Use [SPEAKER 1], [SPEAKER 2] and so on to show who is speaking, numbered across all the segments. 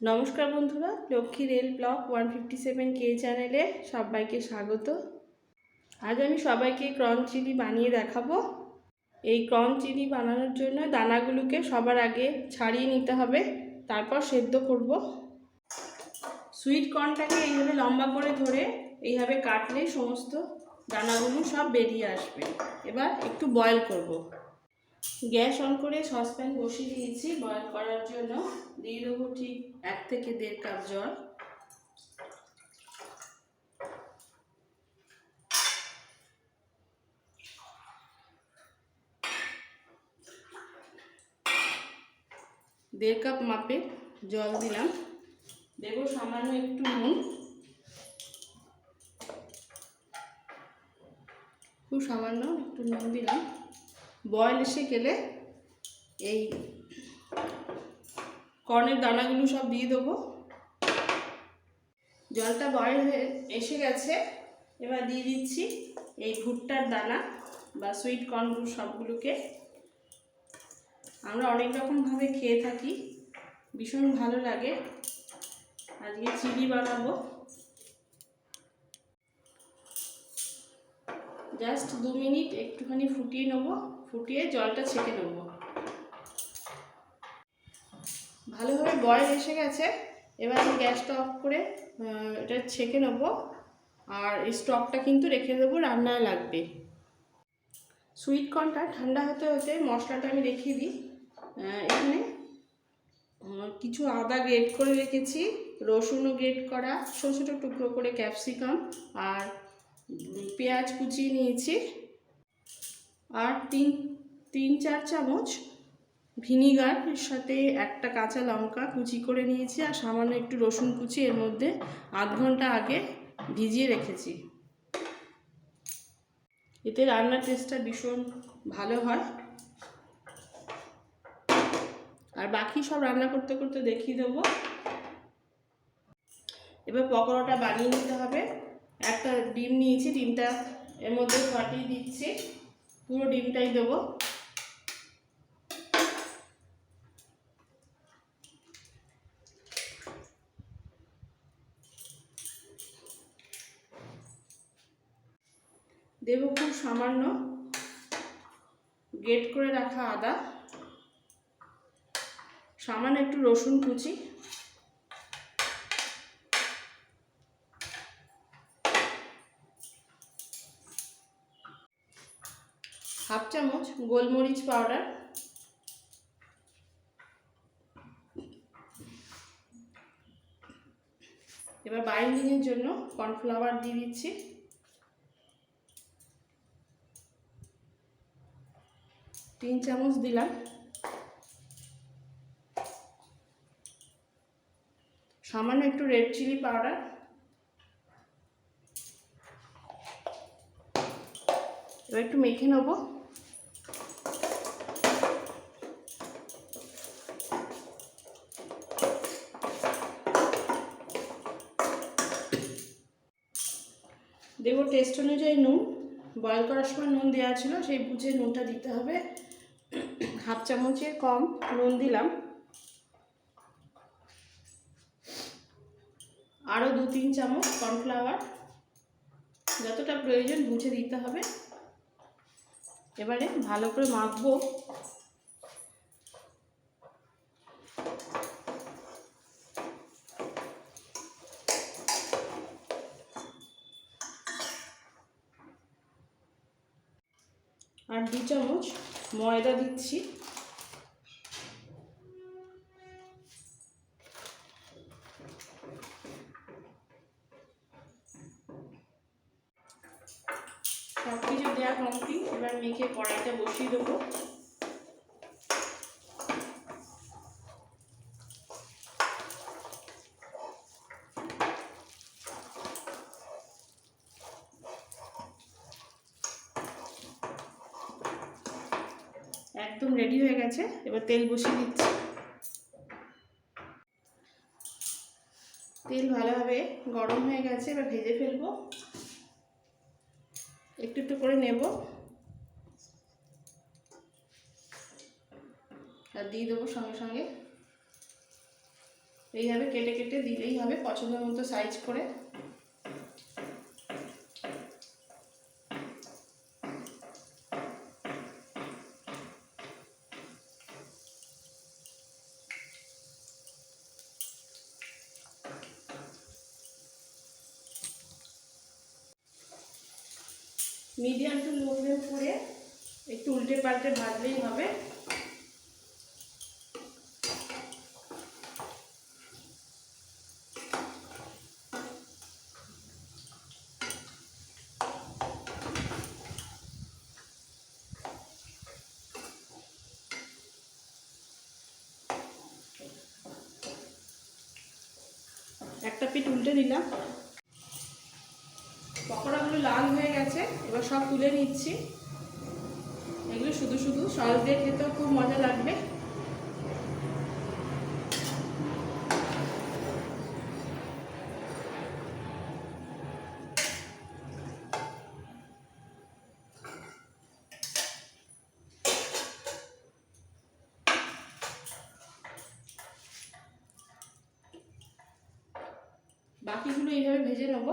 [SPEAKER 1] নমস্কার বন্ধুরা, Lakshmi rail block one fifty seven কে চ্যানেলে সবাইকে স্বাগত। আজ আমি সবাইকে ক্রন চিলি বানিয়ে দেখাবো। এই ক্রন চিলি বানানোর জন্য দানাগুলোকে সবার আগে ছাড়িয়ে নিতে হবে, তারপর সেদ্ধ করব। সুইট কর্নটাকে এইভাবে লম্বা করে ধরে এইভাবে কাটলে সমস্ত দানাগুলো সব বেরিয়ে আসবে। এবার একটু বয়েল করব। গ্যাস অন করে সসপ্যান বসিয়ে দিয়েছি, বয়েল করার জন্য। দিয়ে দেবো ঠিক এক থেকে দেড় কাপ জল। দেড় কাপ মাপে জল দিলাম। দেবো সামান্য একটু নুন। খুব সামান্য একটু নুন দিলাম। বয়েল এসে গেলে এই কর্নের দানাগুলো সব দিয়ে দেবো। জলটা বয়েল হয়ে এসে গেছে। এবার দিয়ে দিচ্ছি এই ভুট্টার দানা বা সুইট কর্নগুলো সবগুলোকে। আমরা অনেক রকমভাবে খেয়ে থাকি, ভীষণ ভালো লাগে। আজকে চিলি বানাবো। জাস্ট দু মিনিট একটুখানি ফুটিয়ে নেব, ফুটিয়ে জলটা ছেঁকে নেব। ভালোভাবে বয়েল এসে গেছে। এবার আমি গ্যাসটা অফ করে এটা ছেঁকে নেব। আর এই স্টকটা কিন্তু রেখে দেবো, রান্নায় লাগবে। সুইট কর্নটা ঠান্ডা হতে হতে মশলাটা আমি রেখে দিই। এখানে কিছু আদা গ্রেট করে রেখেছি, রসুনও গ্রেট করা, ছোটো ছোটো টুকরো করে ক্যাপসিকাম আর পেঁয়াজ কুচিয়ে নিয়েছি। আর তিন তিন, চার চামচ ভিনিগার, এর সাথে একটা কাঁচা লঙ্কা কুচি করে নিয়েছি আর সামান্য একটু রসুন কুচি, এর মধ্যে আধ ঘণ্টা আগে ভিজিয়ে রেখেছি। এতে রান্নার টেস্টটা ভীষণ ভালো হয়। আর বাকি সব রান্না করতে করতে দেখিয়ে দেবো। এবার পকোড়াটা বানিয়ে নিতে হবে। একটা ডিম নিয়েছি, ডিমটা এর মধ্যে ফাটিয়ে দিচ্ছি। পুরো ডিমটাই দেবো। দেব খুব সামান্য গ্রেট করে রাখা আদা। সামান্য একটু রসুন কুচি। হাফ চামচ গোলমরিচ পাউডার। এবার বাইন্ডিংয়ের জন্য কর্নফ্লাওয়ার দিয়ে দিচ্ছি। তিন চামচ দিলাম। সামান্য একটু রেড চিলি পাউডার এবার একটু মেখে নেব। দেবো টেস্ট অনুযায়ী নুন। বয়েল করার সময় নুন দেওয়া ছিল, সেই বুঝে নুনটা দিতে হবে। হাফ চামচের কম নুন দিলাম। আরও দু তিন চামচ কর্নফ্লাওয়ার। যতটা প্রয়োজন বুঝে দিতে হবে। এবারে ভালো করে মাখবো। আর দু চামচ ময়দা দিচ্ছি। সব কিছু দেওয়া কমপ্লিট এবার মেখে কড়াইটা বসিয়ে দেবো। একদম রেডি হয়ে গেছে। এবার তেল বসিয়ে দিচ্ছি। তেল ভালোভাবে গরম হয়ে গেছে, এবার ভেজে ফেলব। একটু একটু করে নেব। আর দিয়ে দেবো সঙ্গে সঙ্গে। এইভাবে কেটে কেটে দিলেই হবে, পছন্দ মতো সাইজ করে। মিডিয়াম টু লো ফ্লেম করে একটু উল্টে পাল্টে ভাজলেই হবে। একটা পিঠ উল্টে দিলাম লাল হয়ে গেছে, এবার সব তুলে নিচ্ছি। এগুলো শুধু শুধু সস দিয়ে খেতেও খুব মজা লাগবে। বাকিগুলো এইভাবে ভেজে নেব।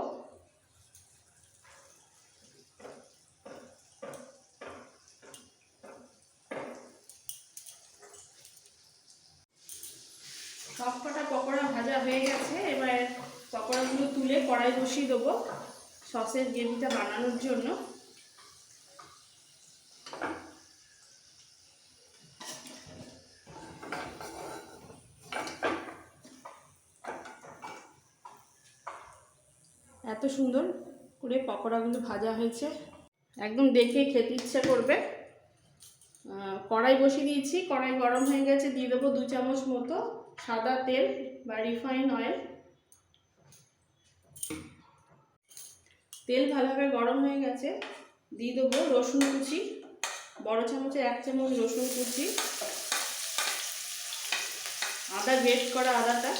[SPEAKER 1] সব কটা পকোড়া ভাজা হয়ে গেছে। এবার পকোড়াগুলো তুলে কড়াই বসিয়ে দেবো সসের গ্রেভিটা বানানোর জন্য। এত সুন্দর করে পকোড়াগুলো ভাজা হয়েছে। একদম দেখে খেতে ইচ্ছা করবে। কড়াই বসিয়ে দিয়েছি। কড়াই গরম হয়ে গেছে, দিয়ে দেবো দু চামচ মতো সাদা তেল বা রিফাইন অয়েল। তেল ভালোভাবে গরম হয়ে গেছে। দিয়ে দেবো রসুন কুচি, বড় চামচে এক চামচ রসুন কুচি। আদা গ্রেট করা আদাটা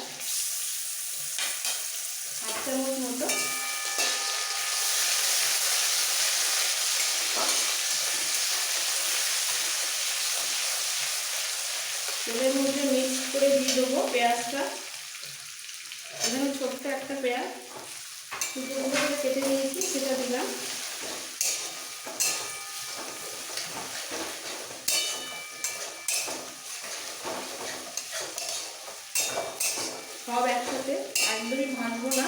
[SPEAKER 1] এক চামচ মতো। তেলের মধ্যে করে দিয়ে দেবো পেঁয়াজটা। এখানে ছোট্ট একটা পেঁয়াজ টুকরো করে কেটে নিয়েছি, সেটা দিলাম। সব একসাথে, একদমই ভাজবো না,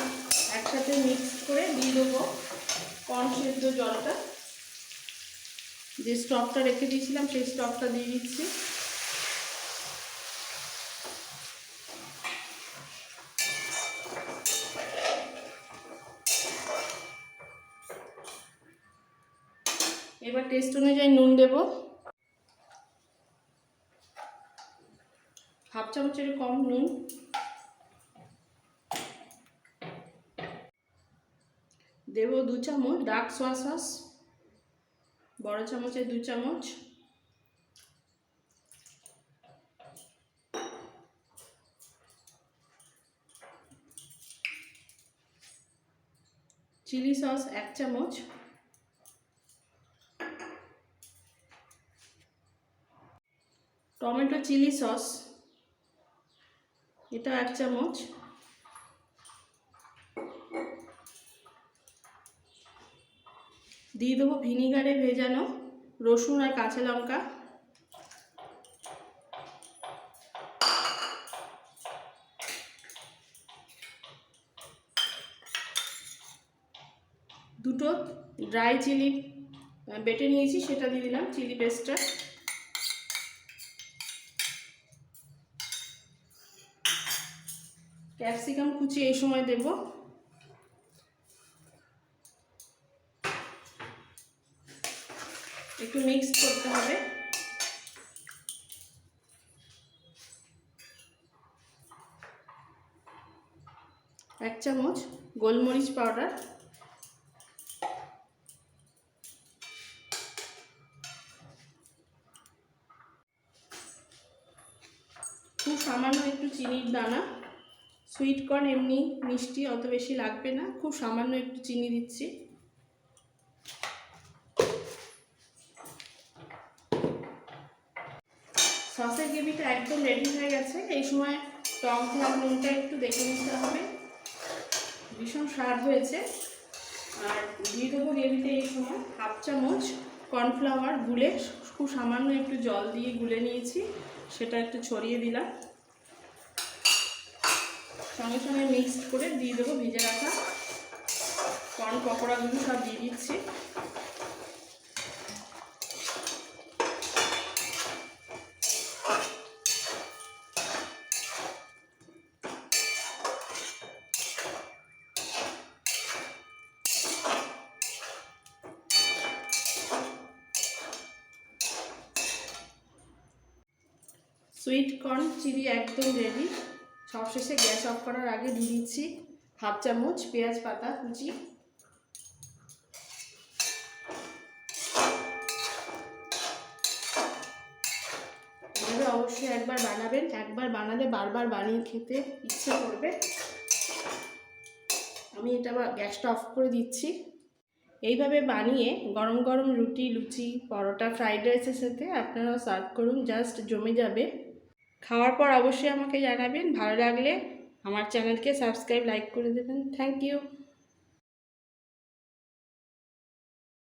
[SPEAKER 1] একসাথে মিক্স করে দিয়ে দেবো কর্ন সেদ্ধ জলটা। যে স্টকটা রেখে দিয়েছিলাম, সেই স্টকটা দিয়ে দিচ্ছি এবার টেস্ট অনুযায়ী নুন দেব। হাফ চামচের কম নুন। দেব দু চামচ ডার্ক সোয়া সস, বড় চামচের দু চামচ। চিলি সস এক চামচ। Tomato chilli sauce. এটা এক চামচ। দিয়ে দেবো ভিনিগারে ভেজানো রসুন আর কাঁচা লঙ্কা। দুটো ড্রাই চিলি বেটে নিয়েছি, সেটা দিয়ে দিলাম চিলি পেস্টটা ক্যাপসিকাম কুচি এই সময় দেব। একটু মিক্স করতে হবে। এক চামচ গোলমরিচ পাউডার। খুব সামান্য একটু চিনির দানা। সুইট কর্ন এমনি মিষ্টি অত বেশি লাগবে না, খুব সামান্য একটু চিনি দিচ্ছি। সসের গ্রেভিটা একদম রেডি হয়ে গেছে। এই সময় টক ঝাল নুনটা একটু দেখে নিতে হবে। ভীষণ স্বাদ হয়েছে। আর দিয়ে দেবো গ্রেভিতে এই সময় হাফ চামচ কর্নফ্লাওয়ার গুলে খুব সামান্য একটু জল দিয়ে গুলে নিয়েছি, সেটা একটু ছড়িয়ে দিলাম। সঙ্গে সঙ্গে মিক্সড করে দিয়ে দেবো ভেজে রাখা কর্ন পকোড়াগুলো সব দিয়ে দিচ্ছি। সুইট কর্ন চিলি একদম রেডি সবশেষে গ্যাস অফ করার আগে দিয়ে দিচ্ছি হাফ চামচ পেঁয়াজ পাতা, কুচি। অবশ্যই একবার বানাবেন, একবার বানালে বারবার বানিয়ে খেতে ইচ্ছে করবে। আমি এটা গ্যাসটা অফ করে দিচ্ছি। এইভাবে বানিয়ে গরম গরম রুটি, লুচি, পরোটা, ফ্রাইড রাইসের সাথে আপনারাও সার্ভ করুন, জাস্ট জমে যাবে। খাওয়ার পর অবশ্যই আমাকে জানাবেন। ভালো লাগলে আমার চ্যানেলকে সাবস্ক্রাইব, লাইক করে দেবেন। Thank you.